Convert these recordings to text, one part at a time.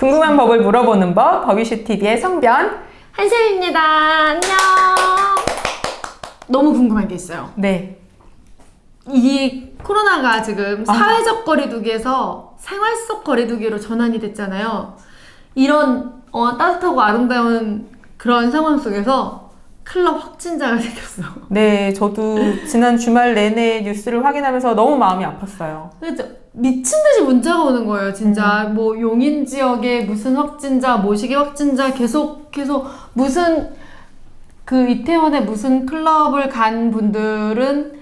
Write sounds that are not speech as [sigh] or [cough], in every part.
궁금한 법을 물어보는 법, 법이슈 TV의 성변. 한샘입니다. 안녕. 너무 궁금한 게 있어요. 네. 이 코로나가 지금 아. 사회적 거리두기에서 생활 속 거리두기로 전환이 됐잖아요. 이런 어, 따뜻하고 아름다운 그런 상황 속에서 클럽 확진자가 [laughs] 생겼어. 네, 저도 지난 주말 내내 뉴스를 확인하면서 너무 마음이 아팠어요. 그래서 미친 듯이 문자가 오는 거예요, 진짜. 뭐 용인 지역에 무슨 확진자, 모시기 확진자 계속 계속 무슨 그 이태원에 무슨 클럽을 간 분들은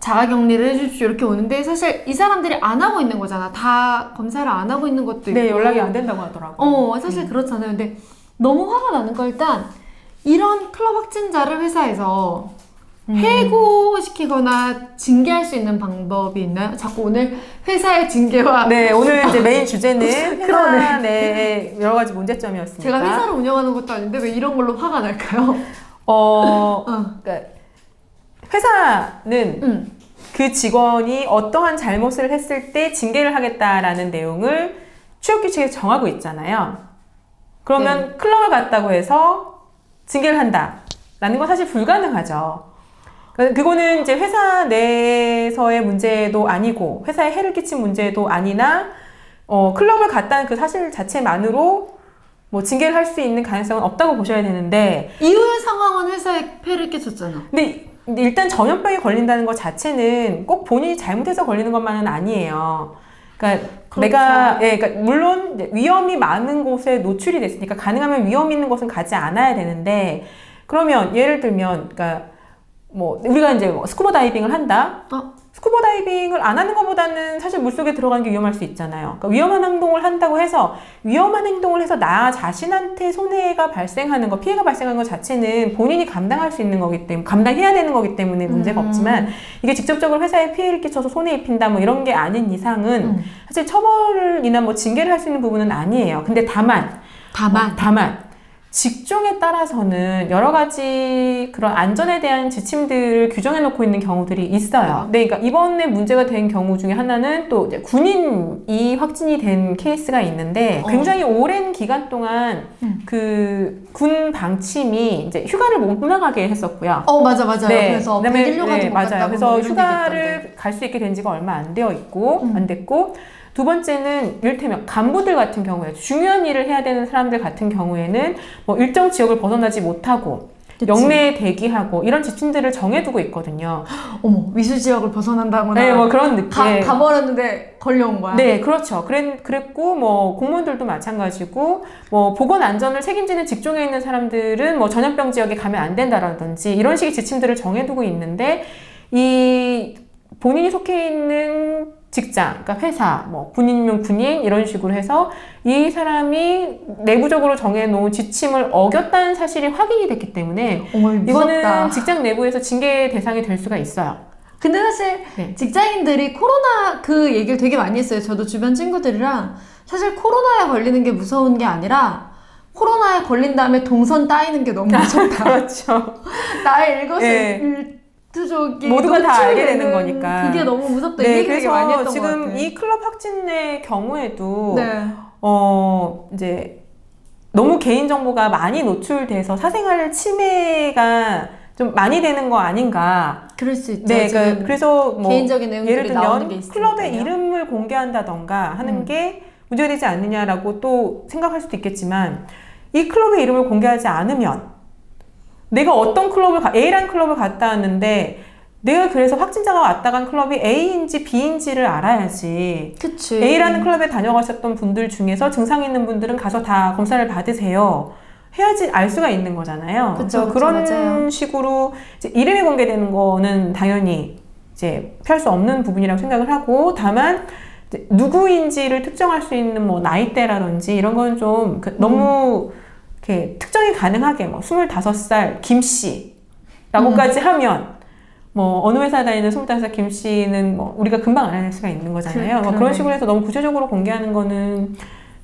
자가격리를 해주십시오 이렇게 오는데 사실 이 사람들이 안 하고 있는 거잖아. 다 검사를 안 하고 있는 것도 있고. 네, 연락이 안 된다고 하더라고요. 어, 사실 그렇잖아요. 근데 너무 화가 나는 거 일단 이런 클럽 확진자를 회사에서 음. 해고시키거나 징계할 수 있는 방법이 있나요? 자꾸 오늘 회사의 징계와 네, 오늘 이제 [laughs] 메인 주제는 [laughs] 회사. 내 여러 가지 문제점이었습니다. 제가 회사를 운영하는 것도 아닌데 왜 이런 걸로 화가 날까요? 어, [laughs] 어. 그러니까 회사는 응. 그 직원이 어떠한 잘못을 했을 때 징계를 하겠다라는 내용을 취업 규칙에 정하고 있잖아요. 그러면 네. 클럽을 갔다고 해서 징계를 한다라는 건 사실 불가능하죠. 그- 그거는 이제 회사 내에서의 문제도 아니고 회사에 해를 끼친 문제도 아니나 어, 클럽을 갔다는 그 사실 자체만으로 뭐 징계를 할 수 있는 가능성은 없다고 보셔야 되는데 이후의 상황은 회사에 폐를 끼쳤잖아. 근데 일단 전염병에 걸린다는 것 자체는 꼭 본인이 잘못해서 걸리는 것만은 아니에요. 그러니까 그렇죠. 내가 예, 그러니까 물론 위험이 많은 곳에 노출이 됐으니까 가능하면 위험 있는 곳은 가지 않아야 되는데 그러면 예를 들면 그러니까 뭐 우리가 이제 뭐 스쿠버 다이빙을 한다. 어. 스쿠버 다이빙을 안 하는 것보다는 사실 물속에 들어가는 게 위험할 수 있잖아요. 그러니까 위험한 행동을 한다고 해서 위험한 행동을 해서 나 자신한테 손해가 발생하는 거, 피해가 발생하는 것 자체는 본인이 감당할 수 있는 거기 때문에 감당해야 되는 거기 때문에 문제가 음. 없지만 이게 직접적으로 회사에 피해를 끼쳐서 손해 입힌다 뭐 이런 게 아닌 이상은 음. 사실 처벌이나 뭐 징계를 할 수 있는 부분은 아니에요. 근데 다만 다만 어, 다만 직종에 따라서는 여러 가지 그런 안전에 대한 지침들을 규정해 놓고 있는 경우들이 있어요. 네, 그러니까 이번에 문제가 된 경우 중에 하나는 또 군인이 확진이 된 케이스가 있는데 어. 굉장히 오랜 기간 동안 음. 그군 방침이 이제 휴가를 못 나가게 했었고요. 어 맞아 맞아요. 그래서 그다음에 100일 휴가도 네, 못 맞아요. 그래서 뭐. 휴가를 갈 수 있게 된 지가 얼마 안 되어 있고 음. 안 됐고 두 번째는 이를테면 간부들 같은 경우에 중요한 일을 해야 되는 사람들 같은 경우에는 뭐 일정 지역을 벗어나지 못하고 그치. 영내에 대기하고 이런 지침들을 정해두고 있거든요. 어머 위수 지역을 벗어난다거나 네, 뭐 그런 느낌. 가, 가버렸는데 걸려온 거야. 네, 그렇죠. 그랬, 그랬고, 뭐, 공무원들도 마찬가지고, 뭐, 보건 안전을 책임지는 직종에 있는 사람들은 뭐, 전염병 지역에 가면 안 된다라든지, 이런 식의 지침들을 정해두고 있는데, 이, 본인이 속해 있는 직장, 그러니까 회사, 뭐, 군인이면 군인, 이런 식으로 해서, 이 사람이 내부적으로 정해놓은 지침을 어겼다는 사실이 확인이 됐기 때문에, 어머. 이거는 직장 내부에서 징계 대상이 될 수가 있어요. 근데 사실 네. 직장인들이 코로나 그 얘기를 되게 많이 했어요. 저도 주변 친구들이랑 사실 코로나에 걸리는 게 무서운 게 아니라 코로나에 걸린 다음에 동선 따이는 게 너무 무섭다. [laughs] 그렇죠. [laughs] 나의 예. 일거수 일투족이 모두가 다 알게 되는 거니까. 그게 너무 무섭다. 이 네, 얘기 되게 많이 그래서 했던 것 지금. 이 클럽 확진의 경우에도 네. 어 이제 너무 개인 정보가 많이 노출돼서 사생활 침해가 좀 많이 되는 거 아닌가? 그럴 수 있죠. 네, 그러니까 그래서 뭐 개인적인 내용들이 예를 나오는 게 들면. 클럽의 이름을 공개한다던가 하는 음. 게 문제가 되지 않느냐라고 또 생각할 수도 있겠지만 이 클럽의 이름을 공개하지 않으면 내가 어떤 클럽을 가, A라는 클럽을 갔다 왔는데 내가 그래서 확진자가 왔다 간 클럽이 A인지 B인지를 알아야지. 그치. A라는 클럽에 다녀가셨던 분들 중에서 증상 있는 분들은 가서 다 검사를 받으세요. 해야지 알 수가 있는 거잖아요. 그쵸, 그래서 그런 맞아요. 식으로 이름이 공개되는 거는 당연히 이제 피할 수 없는 부분이라고 생각을 하고 다만 누구인지를 특정할 수 있는 뭐 나이대라든지 이런 건좀 그- 너무 이렇게 특정이 가능하게 뭐 25살 김 씨라고까지 하면 뭐 어느 회사 다니는 25살 김 씨는 뭐 우리가 금방 알아낼 수가 있는 거잖아요. 그- 뭐. 그런 식으로 해서 너무 구체적으로 공개하는 거는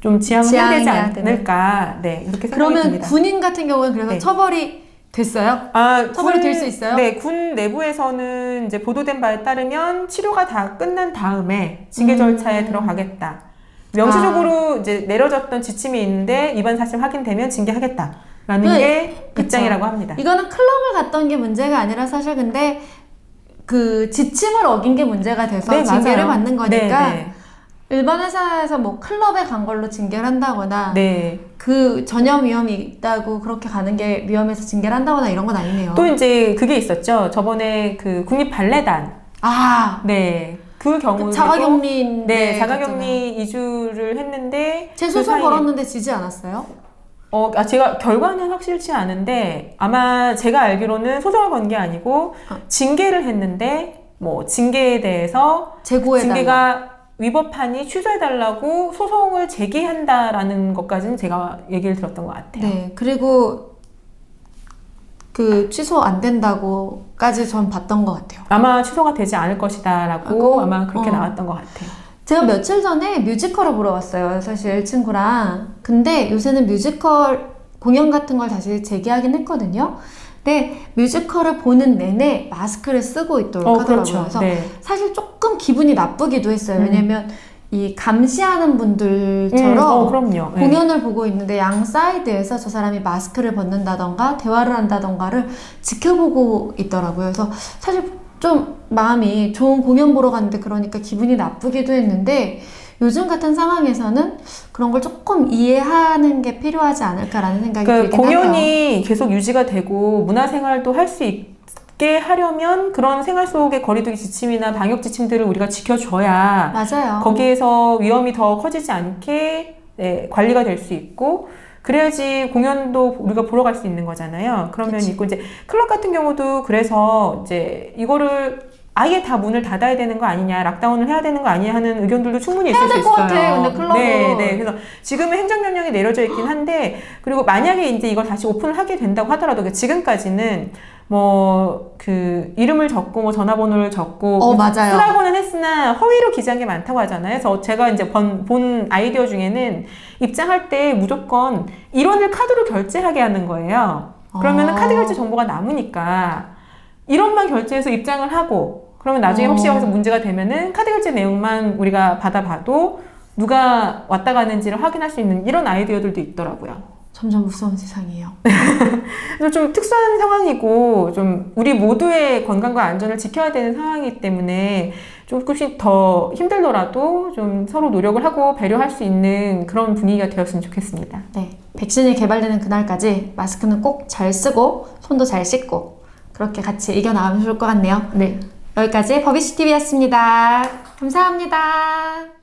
좀 지양을 해야 되지. 않을까. 네, 이렇게 생각이 그러면 듭니다. 군인 같은 경우는 그래서 네. 처벌이 됐어요? 아, 처벌이 군- 될수 있어요? 네, 군 내부에서는 이제 보도된 바에 따르면 치료가 다 끝난 다음에 징계 음. 절차에 들어가겠다. 명시적으로 이제 내려졌던 지침이 있는데 위반 사실 확인되면 징계하겠다라는 네, 게. 입장이라고 합니다. 이거는 클럽을 갔던 게 문제가 아니라 사실 근데 그 지침을 어긴 게 문제가 돼서 네, 징계를 맞아요. 받는 거니까 네, 일반 회사에서 뭐 클럽에 간 걸로 징계를 한다거나 네. 그 전염 위험이 있다고 그렇게 가는 게 위험해서 징계를 한다거나 이런 건 아니네요. 또 이제 그게 있었죠. 저번에 그 국립 발레단. 아 네. 그 경우 그 자가격리 네, 자가격리 이주를 했는데 재소송 그 걸었는데 지지 않았어요? 어, 아, 제가 결과는 확실치 않은데 아마 제가 알기로는 소송을 건 게 아니고 어. 징계를 했는데 뭐 징계에 대해서 재고해. 징계가 위법하니 취소해달라고 소송을 제기한다라는 것까지는 제가 얘기를 들었던 것 같아요. 네. 그리고 그 취소 안 된다고까지 전 봤던 것 같아요. 아마 취소가 되지 않을 것이다라고 하고, 아 마 그렇게 어. 나왔던 것 같아요. 제가 며칠 전에 뮤지컬을 보러 왔어요. 사실 친구랑. 근데 요새는 뮤지컬 공연 같은 걸 다시 재개하긴 했거든요. 근데 뮤지컬을 보는 내내 마스크를 쓰고 있도록 어, 하더라고요. 그렇죠. 그래서 네. 사실 조금 기분이 나쁘기도 했어요. 음. 왜냐면 이 감시하는 분들처럼 음, 어. 네. 공연을 보고 있는데 양 사이드에서 저 사람이 마스크를 벗는다던가 대화를 한다던가를 지켜보고 있더라고요. 그래서 사실 좀 마음이 좋은 공연 보러 갔는데 그러니까 기분이 나쁘기도 했는데 요즘 같은 상황에서는 그런 걸 조금 이해하는 게 필요하지 않을까라는 생각이 그 들긴. 공연이 계속 유지가 되고 문화생활도 할 수 있 게 하려면 그런 생활 속의 거리두기 지침이나 방역 지침들을 우리가 지켜줘야 맞아요. 거기에서 위험이 더 커지지 않게 네, 관리가 될 수 있고 그래야지 공연도 우리가 보러 갈 수 있는 거잖아요. 그러면 그치. 있고 이제 클럽 같은 경우도 그래서 이제 이거를 아예 다 문을 닫아야 되는 거 아니냐, 락다운을 해야 되는 거 아니냐 하는 의견들도 충분히 있을 수될 있어요. 것 같아, 근데 클럽은. 네, 네. 그래서 지금은 행정 명령이 내려져 있긴 한데 그리고 만약에 이제 이걸 다시 오픈을 하게 된다고 하더라도 그 지금까지는 뭐 그 이름을 적고 뭐 전화번호를 적고 어, 맞아요. 쓰라고는 했으나 허위로 기재한 게 많다고 하잖아요. 그래서 제가 이제 본, 본 아이디어 중에는 입장할 때 무조건 1원을 카드로 결제하게 하는 거예요. 그러면은 아. 카드 결제 정보가 남으니까 1원만 결제해서 입장을 하고 그러면 나중에 혹시 어. 여기서 문제가 되면은 카드 결제 내용만 우리가 받아봐도 누가 왔다 가는지를 확인할 수 있는 이런 아이디어들도 있더라고요. 점점 무서운 세상이에요. [laughs] 그래서 좀 특수한 상황이고 좀 우리 모두의 건강과 안전을 지켜야 되는 상황이기 때문에 조금씩 더 힘들더라도 좀 서로 노력을 하고 배려할 수 있는 그런 분위기가 되었으면 좋겠습니다. 네. 백신이 개발되는 그날까지 마스크는 꼭 잘 쓰고 손도 잘 씻고 그렇게 같이 이겨나가면 좋을 것 같네요. 네. 여기까지 버비시 TV였습니다. 감사합니다.